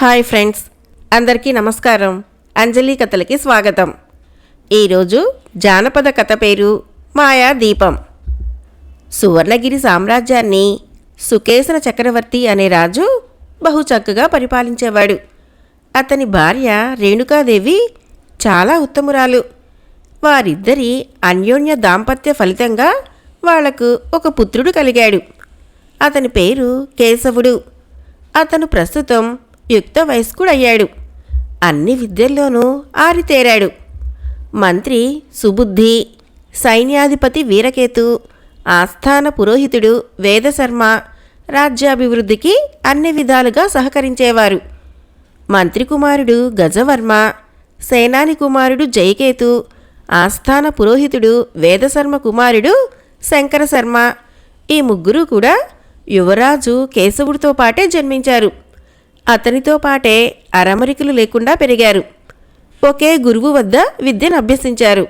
Hi friends అందరికీ నమస్కారం. అంజలి కథలకి స్వాగతం. ఈరోజు జానపద కథ పేరు మాయా దీపం. సువర్ణగిరి సామ్రాజ్యాన్ని సుకేసన చక్రవర్తి అనే రాజు బహు చక్కగా పరిపాలించేవాడు. అతని భార్య రేణుకాదేవి చాలా ఉత్తమురాలు. వారిద్దరి అన్యోన్య దాంపత్య ఫలితంగా వాళ్ళకు ఒక పుత్రుడు కలిగాడు. అతని పేరు కేశవుడు. అతను ప్రస్తుతం యుక్త వయస్కుడయ్యాడు. అన్ని విద్యల్లోనూ ఆరితేరాడు. మంత్రి సుబుద్ధి సైన్యాధిపతి వీరకేతు ఆస్థాన పురోహితుడు వేదశర్మ రాజ్యాభివృద్ధికి అన్ని విధాలుగా సహకరించేవారు. మంత్రి కుమారుడు గజవర్మ సేనాని కుమారుడు జయకేతు ఆస్థాన పురోహితుడు వేదశర్మ కుమారుడు శంకరశర్మ ఈ ముగ్గురు కూడా యువరాజు కేశవుడితో పాటే జన్మించారు. అతనితో పాటే అరమరికలు లేకుండా పెరిగారు. ఒకే గురువు వద్ద విద్యను అభ్యసించారు.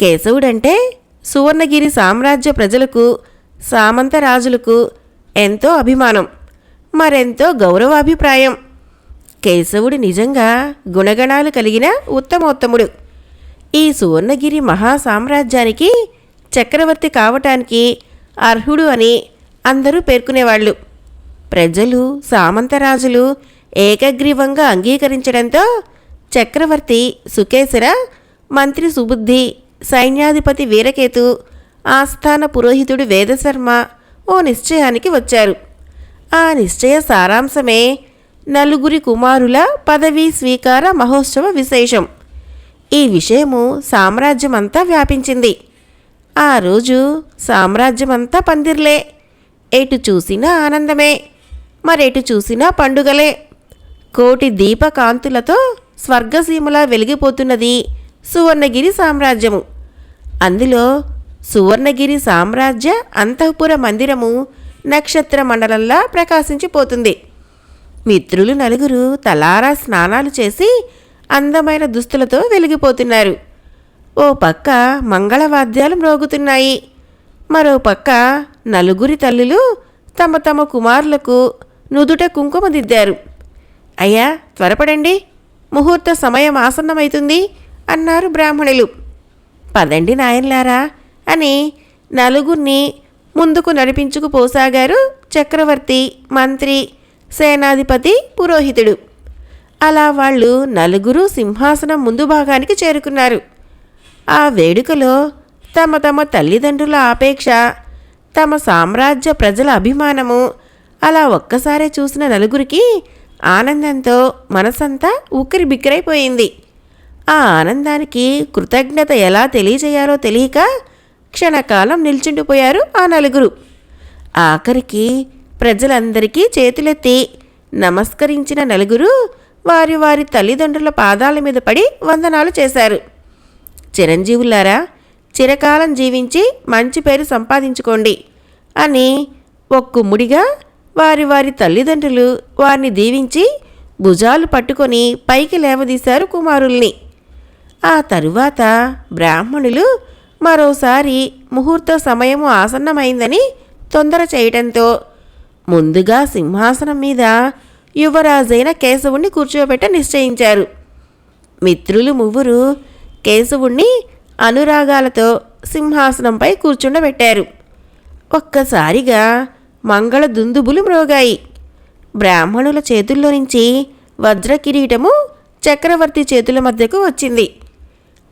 కేశవుడంటే సువర్ణగిరి సామ్రాజ్య ప్రజలకు సామంత రాజులకు ఎంతో అభిమానం మరెంతో గౌరవాభిప్రాయం. కేశవుడు నిజంగా గుణగణాలు కలిగిన ఉత్తమోత్తముడు. ఈ సువర్ణగిరి మహాసామ్రాజ్యానికి చక్రవర్తి కావటానికి అర్హుడు అని అందరూ పేర్కొనేవాళ్ళు. ప్రజలు సామంతరాజులు ఏకగ్రీవంగా అంగీకరించడంతో చక్రవర్తి సుకేశర మంత్రి సుబుద్ధి సైన్యాధిపతి వీరకేతు ఆస్థాన పురోహితుడు వేదశర్మ ఓ నిశ్చయానికి వచ్చారు. ఆ నిశ్చయ సారాంశమే నలుగురి కుమారుల పదవీ స్వీకార మహోత్సవ విశేషం. ఈ విషయము సామ్రాజ్యమంతా వ్యాపించింది. ఆ రోజు సామ్రాజ్యమంతా పందిర్లే. ఎటు చూసినా ఆనందమే. మరెటు చూసినా పండుగలే. కోటి దీపకాంతులతో స్వర్గసీమలా వెలిగిపోతున్నది సువర్ణగిరి సామ్రాజ్యము. అందులో సువర్ణగిరి సామ్రాజ్య అంతఃపుర మందిరము నక్షత్ర మండలంలా ప్రకాశించిపోతుంది. మిత్రులు నలుగురు తలారా స్నానాలు చేసి అందమైన దుస్తులతో వెలిగిపోతున్నారు. ఓ పక్క మంగళవాద్యాలు మ్రోగుతున్నాయి. మరో పక్క నలుగురి తల్లులు తమ తమ కుమారులకు నుదుట కుంకుమ దిద్దారు. అయ్యా త్వరపడండి. ముహూర్త సమయం ఆసన్నమైతుంది అన్నారు బ్రాహ్మణులు. పదండి నాయన్లారా అని నలుగురిని ముందుకు నడిపించుకుపోసాగారు చక్రవర్తి మంత్రి సేనాధిపతి పురోహితుడు. అలా వాళ్ళు నలుగురు సింహాసనం ముందు భాగానికి చేరుకున్నారు. ఆ వేడుకలో తమ తమ తల్లిదండ్రుల ఆపేక్ష తమ సామ్రాజ్య ప్రజల అభిమానము అలా ఒక్కసారే చూసిన నలుగురికి ఆనందంతో మనసంతా ఉక్కిరి బిక్కిరైపోయింది. ఆ ఆనందానికి కృతజ్ఞత ఎలా తెలియజేయాలో తెలియక క్షణకాలం నిల్చుండిపోయారు ఆ నలుగురు. ఆఖరికి ప్రజలందరికీ చేతులెత్తి నమస్కరించిన నలుగురు వారి వారి తల్లిదండ్రుల పాదాల మీద పడి వందనాలు చేశారు. చిరంజీవులారా చిరకాలం జీవించి మంచి పేరు సంపాదించుకోండి అని ఒక్కుమ్ముడిగా వారి వారి తల్లిదండ్రులు వారిని దీవించి భుజాలు పట్టుకొని పైకి లేవదీశారు కుమారుల్ని. ఆ తరువాత బ్రాహ్మణులు మరోసారి ముహూర్త సమయము ఆసన్నమైందని తొందర చేయటంతో ముందుగా సింహాసనం మీద యువరాజైన కేశవుణ్ణి కూర్చోబెట్ట నిశ్చయించారు. మిత్రులు ముగ్గురు కేశవుణ్ణి అనురాగాలతో సింహాసనంపై కూర్చుండబెట్టారు. ఒక్కసారిగా మంగళ దుందుబులు మ్రోగాయి. బ్రాహ్మణుల చేతుల్లో నుంచి వజ్ర కిరీటము చక్రవర్తి చేతుల మధ్యకు వచ్చింది.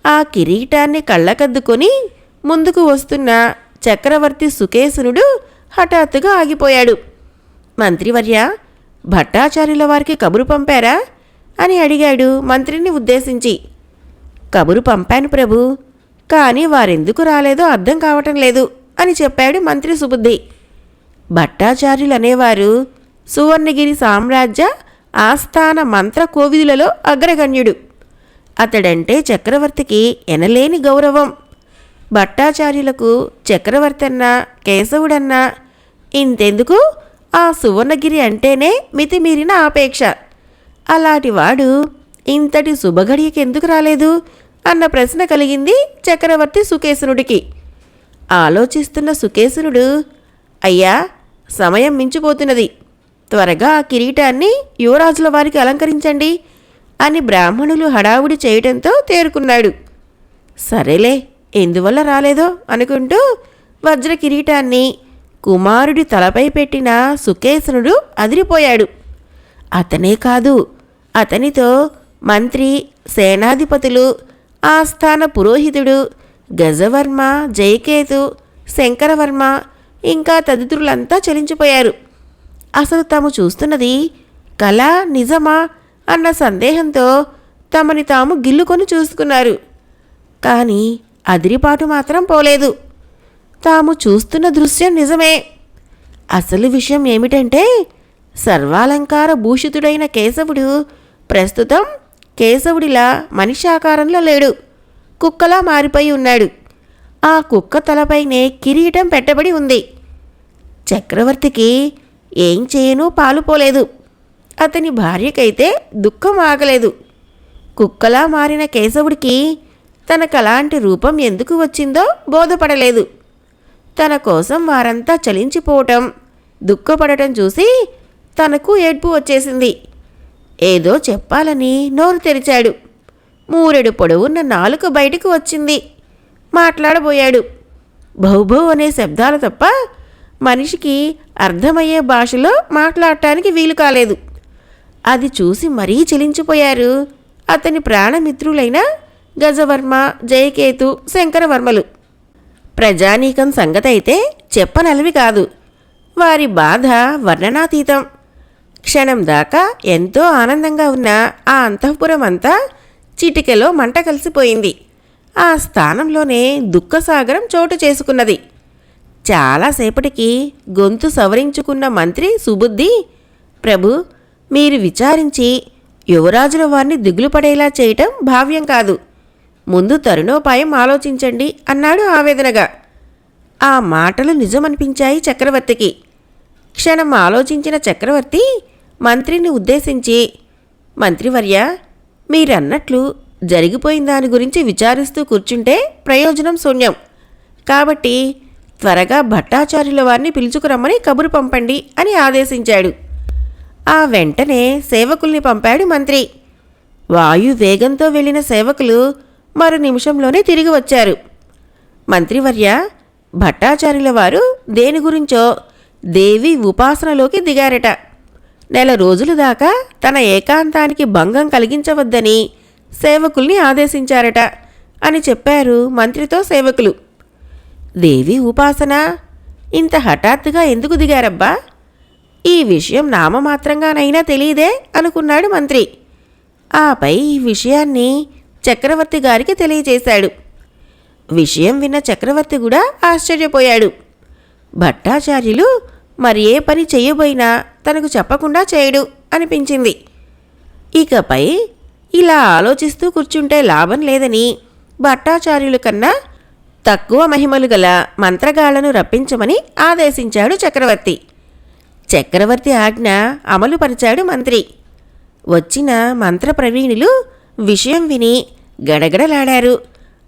ఆ కిరీటాన్ని కళ్ళకద్దుకొని ముందుకు వస్తున్న చక్రవర్తి సుకేసునుడు హఠాత్తుగా ఆగిపోయాడు. మంత్రివర్య భట్టాచార్యుల వారికి కబురు పంపారా? అని అడిగాడు మంత్రిని ఉద్దేశించి. కబురు పంపాను ప్రభు కానీ వారెందుకు రాలేదో అర్థం కావటం లేదు అని చెప్పాడు మంత్రి సుబుద్ధి. భట్టాచార్యులు అనేవారు సువర్ణగిరి సామ్రాజ్య ఆస్థాన మంత్ర కోవిదులలో అగ్రగణ్యుడు. అతడంటే చక్రవర్తికి ఎనలేని గౌరవం. భట్టాచార్యులకు చక్రవర్తన్నా కేశవుడన్నా ఇంతెందుకు ఆ సువర్ణగిరి అంటేనే మితిమీరిన ఆపేక్ష. అలాంటివాడు ఇంతటి శుభగడియకెందుకు రాలేదు అన్న ప్రశ్న కలిగింది చక్రవర్తి సుకేశనుడికి. ఆలోచిస్తున్న సుకేశనుడు అయ్యా సమయం మించిపోతున్నది. త్వరగా ఆ కిరీటాన్ని యువరాజుల వారికి అలంకరించండి అని బ్రాహ్మణులు హడావుడి చేయటంతో తేరుకున్నాడు. సరేలే ఎందువల్ల రాలేదో అనుకుంటూ వజ్ర కిరీటాన్ని కుమారుడి తలపై పెట్టిన సుకేసనుడు అదిరిపోయాడు. అతనే కాదు అతనితో మంత్రి సేనాధిపతులు ఆస్థాన పురోహితుడు గజవర్మ జయకేతు శంకరవర్మ ఇంకా తదితరులంతా చలించిపోయారు. అసలు తాము చూస్తున్నది కళ నిజమా అన్న సందేహంతో తమని తాము గిల్లుకొని చూసుకున్నారు. కానీ అదిరిపాటు మాత్రం పోలేదు. తాము చూస్తున్న దృశ్యం నిజమే. అసలు విషయం ఏమిటంటే సర్వాలంకార భూషితుడైన కేశవుడు ప్రస్తుతం కేశవుడిలా మనిషి ఆకారంలో లేడు. కుక్కలా మారిపోయి ఉన్నాడు. ఆ కుక్క తలపైనే కిరీటం పెట్టబడి ఉంది. చక్రవర్తికి ఏం చేయను పాలుపోలేదు అతని భార్యకైతే దుఃఖం ఆగలేదు. కుక్కలా మారిన కేశవుడికి తనకలాంటి రూపం ఎందుకు వచ్చిందో బోధపడలేదు. తన కోసం వారంతా చలించిపోవటం దుఃఖపడటం చూసి తనకు ఏడ్పు వచ్చేసింది. ఏదో చెప్పాలని నోరు తెరిచాడు. మూరెడు పొడవున్న నాలుక బయటకు వచ్చింది. మాట్లాడబోయాడు. బహుబహు అనే శబ్దాలు తప్ప మనిషికి అర్థమయ్యే భాషలో మాట్లాడటానికి వీలు కాలేదు. అది చూసి మరీ చెలించిపోయారు అతని ప్రాణమిత్రులైన గజవర్మ జయకేతు శంకరవర్మలు. ప్రజానీకం సంగతైతే చెప్పనలవి కాదు. వారి బాధ వర్ణనాతీతం. క్షణం దాకా ఎంతో ఆనందంగా ఉన్న ఆ అంతఃపురం అంతా చిటికెలో మంట కలిసిపోయింది. ఆ స్థానంలోనే దుఃఖసాగరం చోటు చేసుకున్నది. చాలాసేపటికి గొంతు సవరించుకున్న మంత్రి సుబుద్ధి ప్రభు మీరు విచారించి యువరాజుల వారిని దిగులు పడేలా చేయటం భావ్యం కాదు. ముందు తరుణోపాయం ఆలోచించండి అన్నాడు ఆవేదనగా. ఆ మాటలు నిజమనిపించాయి చక్రవర్తికి. క్షణం ఆలోచించిన చక్రవర్తి మంత్రిని ఉద్దేశించి మంత్రివర్య మీరన్నట్లు జరిగిపోయిన దాని గురించి విచారిస్తూ కూర్చుంటే ప్రయోజనం శూన్యం. కాబట్టి త్వరగా భట్టాచార్యుల వారిని పిలుచుకురమ్మని కబురు పంపండి అని ఆదేశించాడు. ఆ వెంటనే సేవకుల్ని పంపాడు మంత్రి. వాయు వేగంతో వెళ్ళిన సేవకులు మరో నిమిషంలోనే తిరిగి వచ్చారు. మంత్రివర్య భట్టాచార్యుల వారు దేని గురించో దేవి ఉపాసనలోకి దిగారట. నెల రోజుల దాకా తన ఏకాంతానికి భంగం కలిగించవద్దని సేవకుల్ని ఆదేశించారట అని చెప్పారు మంత్రితో సేవకులు. దేవి ఉపాసన ఇంత హఠాత్తుగా ఎందుకు దిగారబ్బా? ఈ విషయం నామమాత్రంగానైనా తెలియదే అనుకున్నాడు మంత్రి. ఆపై ఈ విషయాన్ని చక్రవర్తి గారికి తెలియజేశాడు. విషయం విన్న చక్రవర్తి కూడా ఆశ్చర్యపోయాడు. భట్టాచార్యులు మరి ఏ పని చేయబోయినా తనకు చెప్పకుండా చేయడు అనిపించింది. ఇకపై ఇలా ఆలోచిస్తూ కూర్చుంటే లాభం లేదని భట్టాచార్యుల కన్నా తక్కువ మహిమలు గల మంత్రగాళ్ళను రప్పించమని ఆదేశించాడు చక్రవర్తి. చక్రవర్తి ఆజ్ఞ అమలుపరిచాడు మంత్రి. వచ్చిన మంత్ర ప్రవీణులు విషయం విని గడగడలాడారు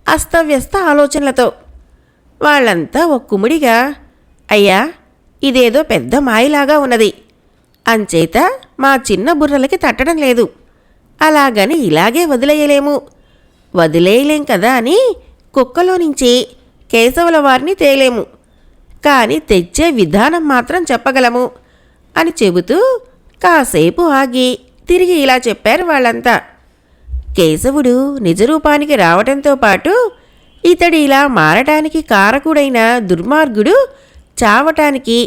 అస్తవ్యస్త ఆలోచనలతో. వాళ్ళంతా ఒక్కుముడిగా అయ్యా ఇదేదో పెద్ద మాయలాగా ఉన్నది. అంచేత మా చిన్న బుర్రలకి తట్టడం లేదు. అలాగని ఇలాగే వదిలేయలేము. వదిలేయలేం కదా అని కుక్కలో నుంచి కేశవుల వారిని తేలేము. కానీ తెచ్చే విధానం మాత్రం చెప్పగలము అని చెబుతూ కాసేపు ఆగి తిరిగి ఇలా చెప్పారు వాళ్ళంతా. కేశవుడు నిజరూపానికి రావటంతో పాటు ఇతడు ఇలా మారటానికి కారకుడైన దుర్మార్గుడు చావటానికి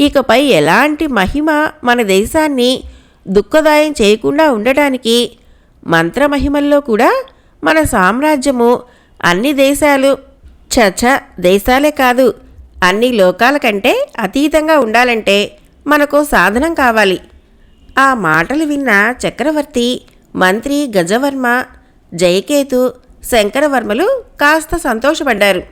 ఇకపై ఎలాంటి మహిమ మన దేశాన్ని దుఃఖదాయం చేయకుండా ఉండటానికి మంత్రమహిమల్లో కూడా మన సామ్రాజ్యము అన్ని దేశాలు చచ దేశాలే కాదు అన్ని లోకాల కంటే అతీతంగా ఉండాలంటే మనకు సాధనం కావాలి. ఆ మాటలు విన్న చక్రవర్తి మంత్రి గజవర్మ జయకేతు శంకరవర్మలు కాస్త సంతోషపడ్డారు.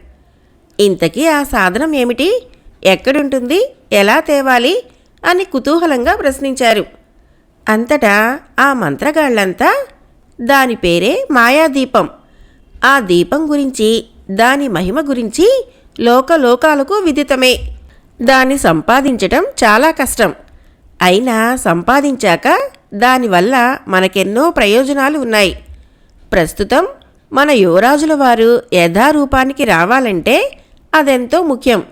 ఇంతకీ ఆ సాధనం ఏమిటి? ఎక్కడుంటుంది? ఎలా తేవాలి? అని కుతూహలంగా ప్రశ్నించారు. అంతటా ఆ మంత్రగాళ్ళంతా దాని పేరే మాయాదీపం. ఆ దీపం గురించి దాని మహిమ గురించి లోకలోకాలకు విదితమే. దాన్ని సంపాదించటం చాలా కష్టం. అయినా సంపాదించాక దానివల్ల మనకెన్నో ప్రయోజనాలు ఉన్నాయి. ప్రస్తుతం మన యువరాజుల వారు యథారూపానికి రావాలంటే అదెంతో ముఖ్యం.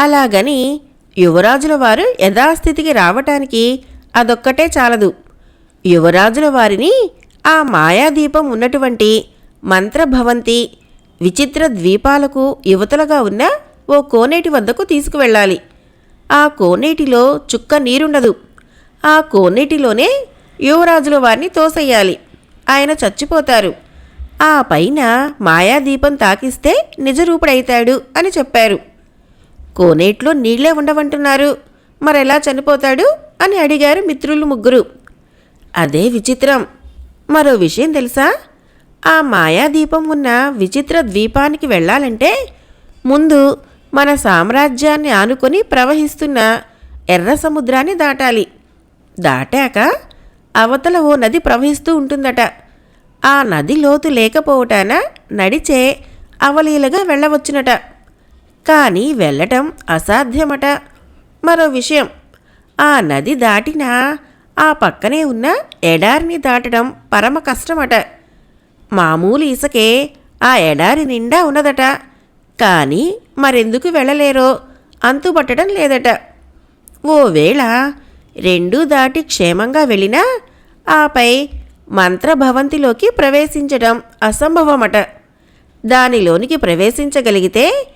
అలాగని యువరాజుల వారు యథాస్థితికి రావటానికి అదొక్కటే చాలదు. యువరాజుల వారిని ఆ మాయాదీపం ఉన్నటువంటి మంత్రభవంతి విచిత్ర ద్వీపాలకు యువతలుగా ఉన్న ఓ కోనేటి వద్దకు తీసుకువెళ్ళాలి. ఆ కోనేటిలో చుక్క నీరుండదు. ఆ కోనేటిలోనే యువరాజుల వారిని తోసెయ్యాలి ఆయన చచ్చిపోతారు. ఆ పైన మాయాదీపం తాకిస్తే నిజరూపుడైతాడు అని చెప్పారు. కోనేట్లో నీళ్ళే ఉండవంటున్నారు. మరెలా చనిపోతాడు? అని అడిగారు మిత్రులు ముగ్గురు. అదే విచిత్రం. మరో విషయం తెలుసా? ఆ మాయాదీపం ఉన్న విచిత్ర ద్వీపానికి వెళ్ళాలంటే ముందు మన సామ్రాజ్యాన్ని ఆనుకొని ప్రవహిస్తున్న ఎర్ర సముద్రాన్ని దాటాలి. దాటాక అవతల ఓ నది ప్రవహిస్తూ ఉంటుందట. ఆ నది లోతు లేకపోవటాన నడిచే అవలీలగా వెళ్ళవచ్చునట. కానీ వెళ్ళటం అసాధ్యమట. మరో విషయం. ఆ నది దాటినా ఆ పక్కనే ఉన్న ఎడారిని దాటడం పరమ కష్టమట. మామూలు ఇసుకే ఆ ఎడారి నిండా ఉన్నదట. కానీ మరెందుకు వెళ్ళలేరో అంతుపట్టడం లేదట. ఓవేళ రెండూ దాటి క్షేమంగా వెళ్ళినా ఆపై మంత్రభవంతిలోకి ప్రవేశించడం అసంభవమట. దానిలోనికి ప్రవేశించగలిగితే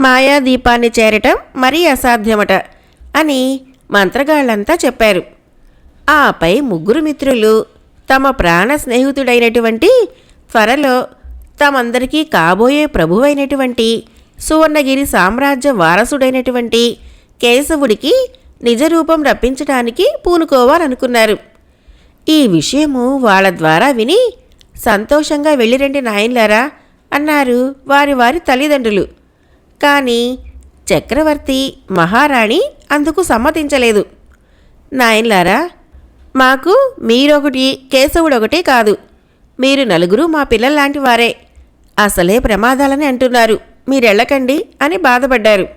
మాయాదీపాన్ని చేరటం మరీ అసాధ్యమట అని మంత్రగాళ్ళంతా చెప్పారు. ఆపై ముగ్గురు మిత్రులు తమ ప్రాణ స్నేహితుడైనటువంటి త్వరలో తమందరికీ కాబోయే ప్రభువైనటువంటి సువర్ణగిరి సామ్రాజ్య వారసుడైనటువంటి కేశవుడికి నిజరూపం రప్పించడానికి పూనుకోవాలనుకున్నారు. ఈ విషయము వాళ్ళ ద్వారా విని సంతోషంగా వెళ్ళిరండి నాయన్లారా అన్నారు వారి వారి తల్లిదండ్రులు. కానీ చక్రవర్తి మహారాణి అందుకు సమ్మతించలేదు. నాయన్లారా మాకు మీరొకటి కేశవుడొకటి కాదు. మీరు నలుగురు మా పిల్లల్లాంటి వారే. అసలే ప్రమాదాలని అంటున్నారు. మీరెళ్ళకండి అని బాధపడ్డారు.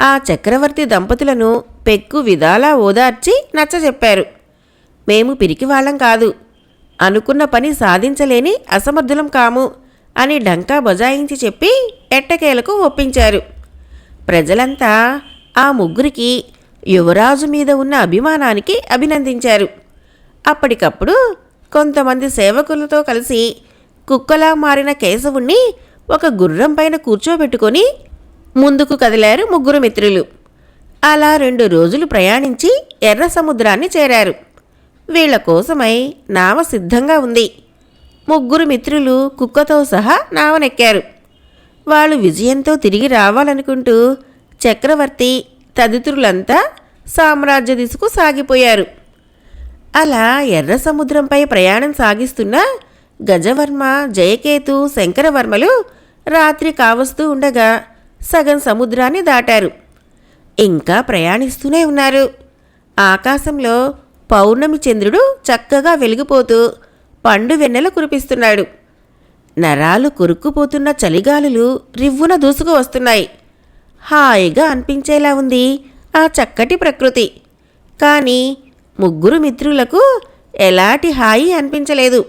ఆ చక్రవర్తి దంపతులను పెక్కు విధాలా ఓదార్చి నచ్చజెప్పారు. మేము పిరికి వాళ్ళం కాదు. అనుకున్న పని సాధించలేని అసమర్థులం కాము అని డంకా బజాయించి చెప్పి ఎట్టకేలకు ఒప్పించారు. ప్రజలంతా ఆ ముగ్గురికి యువరాజు మీద ఉన్న అభిమానానికి అభినందించారు. అప్పటికప్పుడు కొంతమంది సేవకులతో కలిసి కుక్కలా మారిన కేశవుణ్ణి ఒక గుర్రం పైన కూర్చోబెట్టుకొని ముందుకు కదిలారు ముగ్గురు మిత్రులు. అలా రెండు రోజులు ప్రయాణించి ఎర్ర సముద్రాన్ని చేరారు. వీళ్ళ కోసమై నావ సిద్ధంగా ఉంది. ముగ్గురు మిత్రులు కుక్కతో సహా నావనెక్కారు. వాళ్ళు విజయంతో తిరిగి రావాలనుకుంటూ చక్రవర్తి తదితరులంతా సామ్రాజ్య దిశకు సాగిపోయారు. అలా ఎర్ర సముద్రంపై ప్రయాణం సాగిస్తున్న గజవర్మ జయకేతు శంకరవర్మలు రాత్రి కావస్తూ ఉండగా సగం సముద్రాన్ని దాటారు. ఇంకా ప్రయాణిస్తూనే ఉన్నారు. ఆకాశంలో పౌర్ణమి చంద్రుడు చక్కగా వెలిగిపోతూ పండు వెన్నెల కురిపిస్తున్నాడు. నరాలు కొరుక్కుపోతున్న చలిగాలులు రివ్వున దూసుకు వస్తున్నాయి హాయిగా అనిపించేలా ఉంది ఆ చక్కటి ప్రకృతి. కానీ ముగ్గురు మిత్రులకు ఎలాంటి హాయి అనిపించలేదు.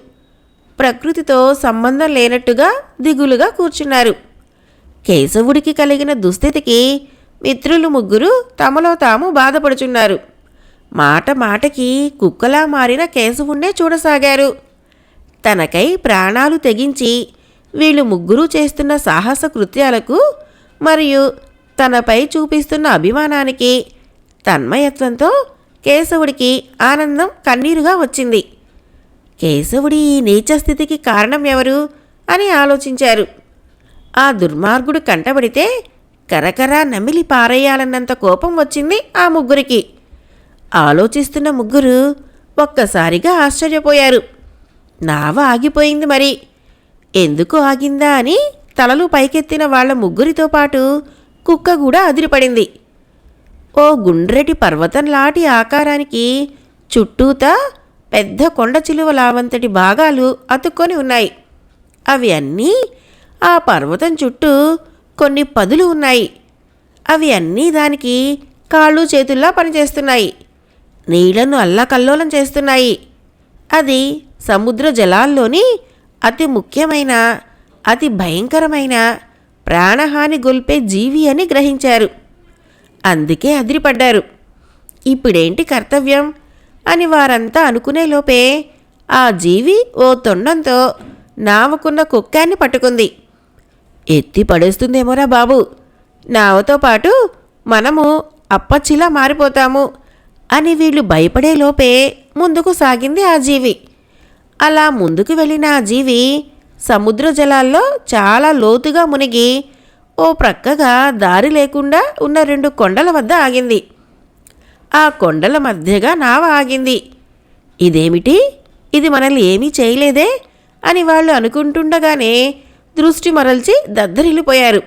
ప్రకృతితో సంబంధం లేనట్టుగా దిగులుగా కూర్చున్నారు. కేశవుడికి కలిగిన దుస్థితికి మిత్రులు ముగ్గురు తమలో తాము బాధపడుచున్నారు. మాట మాటకి కుక్కలా మారిన కేశవుణ్ణే చూడసాగారు. తనకై ప్రాణాలు తెగించి వీళ్ళు ముగ్గురు చేస్తున్న సాహస కృత్యాలకు మరియు తనపై చూపిస్తున్న అభిమానానికి తన్మయత్వంతో కేశవుడికి ఆనందం కన్నీరుగా వచ్చింది. కేశవుడి ఈ నీచ స్థితికి కారణం ఎవరు అని ఆలోచించారు. ఆ దుర్మార్గుడు కంటబడితే కరకరా నమిలి పారేయాలన్నంత కోపం వచ్చింది ఆ ముగ్గురికి. ఆలోచిస్తున్న ముగ్గురు ఒక్కసారిగా ఆశ్చర్యపోయారు. నావ ఆగిపోయింది మరి. ఎందుకు ఆగిందా అని తలలు పైకెత్తిన వాళ్ళ ముగ్గురితో పాటు కుక్క కూడా అదిరిపడింది. ఓ గుండ్రెడ్డి పర్వతం లాటి ఆకారానికి చుట్టూతా పెద్ద కొండ చిలువ లావంతటి భాగాలు అతుక్కొని ఉన్నాయి. అవి అన్నీ ఆ పర్వతం చుట్టూ కొన్ని పదులు ఉన్నాయి. అవి అన్నీ దానికి కాళ్ళు చేతుల్లా పనిచేస్తున్నాయి. నీళ్ళను అల్లకల్లోలం చేస్తున్నాయి. అది సముద్ర జలాల్లోని అతి ముఖ్యమైన అతి భయంకరమైన ప్రాణహాని గొల్పే జీవి అని గ్రహించారు. అందుకే అదిరిపడ్డారు. ఇప్పుడేంటి కర్తవ్యం? అని వారంతా అనుకునే లోపే ఆ జీవి ఓ తొండంతో నావకున్న కుక్కాన్ని పట్టుకుంది. ఎత్తి పడేస్తుందేమోరా బాబు? నావతో పాటు మనము అప్పచ్చిలా మారిపోతాము అని వీళ్ళు భయపడే లోపే ముందుకు సాగింది ఆ జీవి. అలా ముందుకు వెళ్ళిన ఆ జీవి సముద్ర జలాల్లో చాలా లోతుగా మునిగి ఓ ప్రక్కగా దారి లేకుండా ఉన్న రెండు కొండల వద్ద ఆగింది. ఆ కొండల మధ్యగా నావ ఆగింది. ఇదేమిటి? ఇది మనల్ని ఏమీ చేయలేదే? అని వాళ్ళు అనుకుంటుండగానే దృష్టి మరల్చి దద్దరిల్లిపోయారు.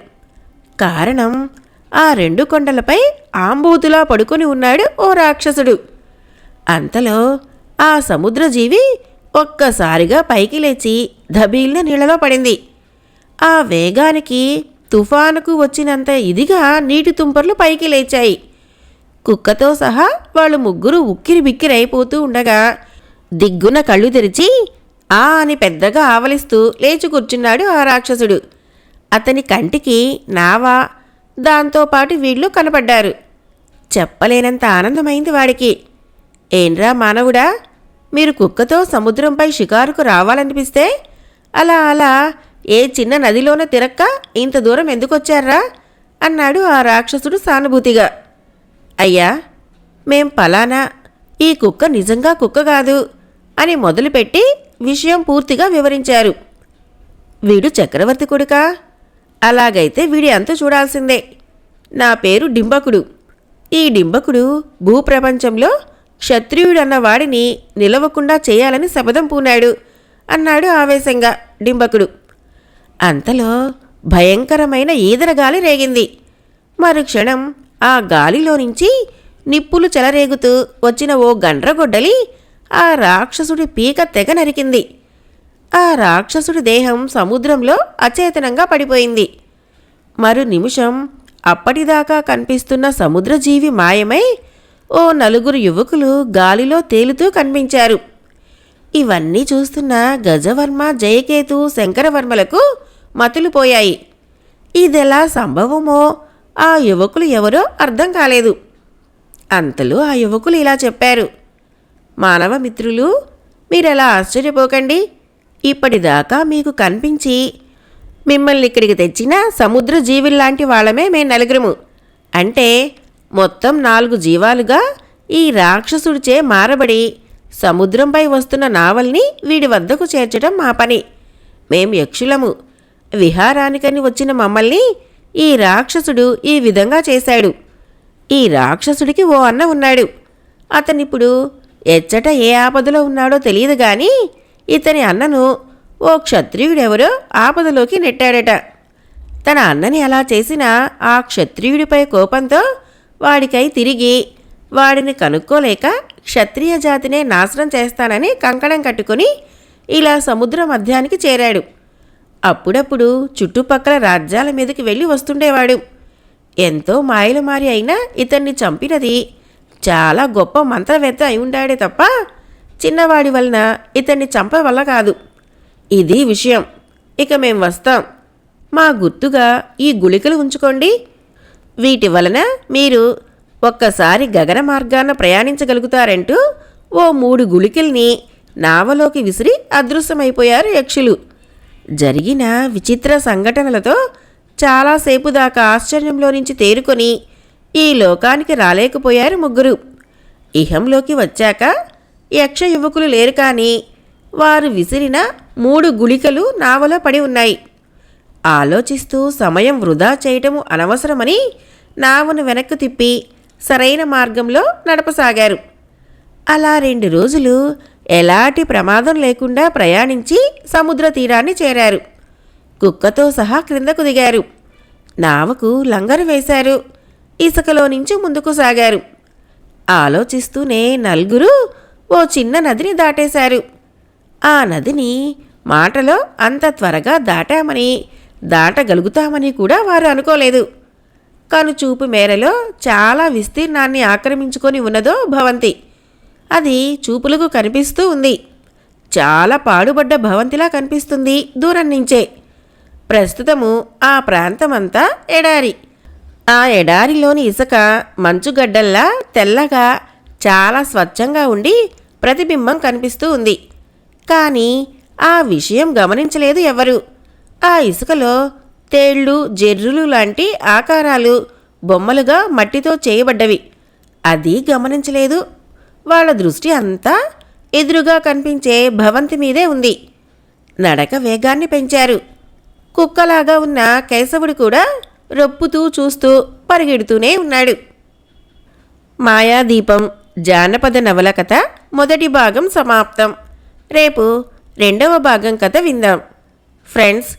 కారణం ఆ రెండు కొండలపై ఆంబూతులా పడుకొని ఉన్నాడు ఓ రాక్షసుడు. అంతలో ఆ సముద్రజీవి ఒక్కసారిగా పైకి లేచి ధబీల్న నీళ్ళలో పడింది. ఆ వేగానికి తుఫానుకు వచ్చినంత ఇదిగా నీటి తుంపర్లు పైకి లేచాయి. కుక్కతో సహా వాళ్ళు ముగ్గురు ఉక్కిరి బిక్కిరైపోతూ ఉండగా దిగ్గున కళ్ళు తెరిచి ఆ అని పెద్దగా ఆవలిస్తూ లేచి కూర్చున్నాడు ఆ రాక్షసుడు. అతని కంటికి నావా దాంతోపాటు వీళ్ళు కనపడ్డారు. చెప్పలేనంత ఆనందమైంది వాడికి. ఏంరా మానవుడా మీరు కుక్కతో సముద్రంపై షికారుకు రావాలనిపిస్తే? అలా అలా. ఏ చిన్న నదిలోన తిరక్క ఇంత దూరం ఎందుకొచ్చారా అన్నాడు ఆ రాక్షసుడు సానుభూతిగా. అయ్యా మేం పలానా ఈ కుక్క నిజంగా కుక్క కాదు అని మొదలుపెట్టి విషయం పూర్తిగా వివరించారు. వీడు చక్రవర్తి కొడుకా? అలాగైతే వీడి అంత చూడాల్సిందే. నా పేరు డింబకుడు. ఈ డింబకుడు భూప్రపంచంలో క్షత్రియుడన్న వాడిని నిలవకుండా చేయాలని శపథం పూనాడు అన్నాడు ఆవేశంగా డింబకుడు. అంతలో భయంకరమైన ఈదరగాలి రేగింది. మరుక్షణం ఆ గాలిలో నుంచి నిప్పులు చెలరేగుతూ వచ్చిన ఓ గండ్రగొడ్డలి ఆ రాక్షసుడి పీక తెగ నరికింది. ఆ రాక్షసుడి దేహం సముద్రంలో అచేతనంగా పడిపోయింది. మరు నిమిషం అప్పటిదాకా కనిపిస్తున్న సముద్రజీవి మాయమై ఓ నలుగురు యువకులు గాలిలో తేలుతూ కనిపించారు. ఇవన్నీ చూస్తున్న గజవర్మ జయకేతు శంకరవర్మలకు మతులు పోయాయి. ఇదెలా సంభవమో ఆ యువకులు ఎవరో అర్థం కాలేదు. అంతలో ఆ యువకులు ఇలా చెప్పారు. మానవ మిత్రులు మీరెలా ఆశ్చర్యపోకండి. ఇప్పటిదాకా మీకు కనిపించి మిమ్మల్ని ఇక్కడికి తెచ్చిన సముద్ర జీవుల్లాంటి వాళ్ళమే మేము నలుగురము. అంటే మొత్తం నాలుగు జీవాలుగా ఈ రాక్షసుడిచే మారబడి సముద్రంపై వస్తున్న నావల్ని వీడి వద్దకు చేర్చడం మా పని. మేం యక్షులము. విహారానికని వచ్చిన మమ్మల్ని ఈ రాక్షసుడు ఈ విధంగా చేశాడు. ఈ రాక్షసుడికి ఓ అన్న ఉన్నాడు. అతనిప్పుడు ఎచ్చట ఏ ఆపదలో ఉన్నాడో తెలియదు గాని ఇతని అన్నను ఓ క్షత్రియుడెవరో ఆపదలోకి నెట్టాడట. తన అన్నని అలా చేసిన ఆ క్షత్రియుడిపై కోపంతో వాడికై తిరిగి వాడిని కనుక్కోలేక క్షత్రియ జాతినే నాశనం చేస్తానని కంకణం కట్టుకుని ఇలా సముద్ర మధ్యానికి చేరాడు. అప్పుడప్పుడు చుట్టుపక్కల రాజ్యాల మీదకి వెళ్ళి వస్తుండేవాడు. ఎంతో మాయలు మారి అయినా ఇతన్ని చంపినది చాలా గొప్ప మంత్రవేత్త అయి ఉండాడే తప్ప చిన్నవాడి వలన ఇతన్ని చంపవల్ల కాదు. ఇది విషయం. ఇక మేం వస్తాం. మా గుర్తుగా ఈ గుళికలు ఉంచుకోండి. వీటి వలన మీరు ఒక్కసారి గగన మార్గాన ప్రయాణించగలుగుతారంటూ ఓ మూడు గుళికల్ని నావలోకి విసిరి అదృశ్యమైపోయారు యక్షులు. జరిగిన విచిత్ర సంఘటనలతో చాలాసేపు దాకా ఆశ్చర్యంలో నుంచి తేరుకొని ఈ లోకానికి రాలేకపోయారు ముగ్గురు. ఇహంలోకి వచ్చాక యక్ష యువకులు లేరు కానీ వారు విసిరిన మూడు గుళికలు నావలో పడి ఉన్నాయి. ఆలోచిస్తూ సమయం వృధా చేయటము అనవసరమని నావను వెనక్కు తిప్పి సరైన మార్గంలో నడపసాగారు. అలా రెండు రోజులు ఎలాంటి ప్రమాదం లేకుండా ప్రయాణించి సముద్ర తీరాన్ని చేరారు. కుక్కతో సహా క్రిందకు దిగారు. నావకు లంగరు వేశారు. ఇసుకలో నుంచి ముందుకు సాగారు. ఆలోచిస్తూనే నలుగురు ఓ చిన్న నదిని దాటేశారు. ఆ నదిని మాటలో అంత త్వరగా దాటామని దాటగలుగుతామని కూడా వారు అనుకోలేదు. కనుచూపు మేరలో చాలా విస్తీర్ణాన్ని ఆక్రమించుకొని ఉన్నదో భవంతి. అది చూపులకు కనిపిస్తూ ఉంది. చాలా పాడుబడ్డ భవంతిలా కనిపిస్తుంది దూరం నుంచే. ప్రస్తుతము ఆ ప్రాంతమంతా ఎడారి. ఆ ఎడారిలోని ఇసుక మంచుగడ్డల్లా తెల్లగా చాలా స్వచ్ఛంగా ఉండి ప్రతిబింబం కనిపిస్తూ ఉంది. కానీ ఆ విషయం గమనించలేదు ఎవరు. ఆ ఇసుకలో తేళ్ళు జెర్రులు లాంటి ఆకారాలు బొమ్మలుగా మట్టితో చేయబడ్డవి. అది గమనించలేదు. వాళ్ళ దృష్టి అంతా ఎదురుగా కనిపించే భవంతి మీదే ఉంది. నడక వేగాన్ని పెంచారు. కుక్కలాగా ఉన్న కేశవుడు కూడా రొప్పుతూ చూస్తూ పరిగెడుతూనే ఉన్నాడు. మాయాదీపం జానపద నవల కథ మొదటి భాగం సమాప్తం. రేపు రెండవ భాగం కథ విందాం. ఫ్రెండ్స్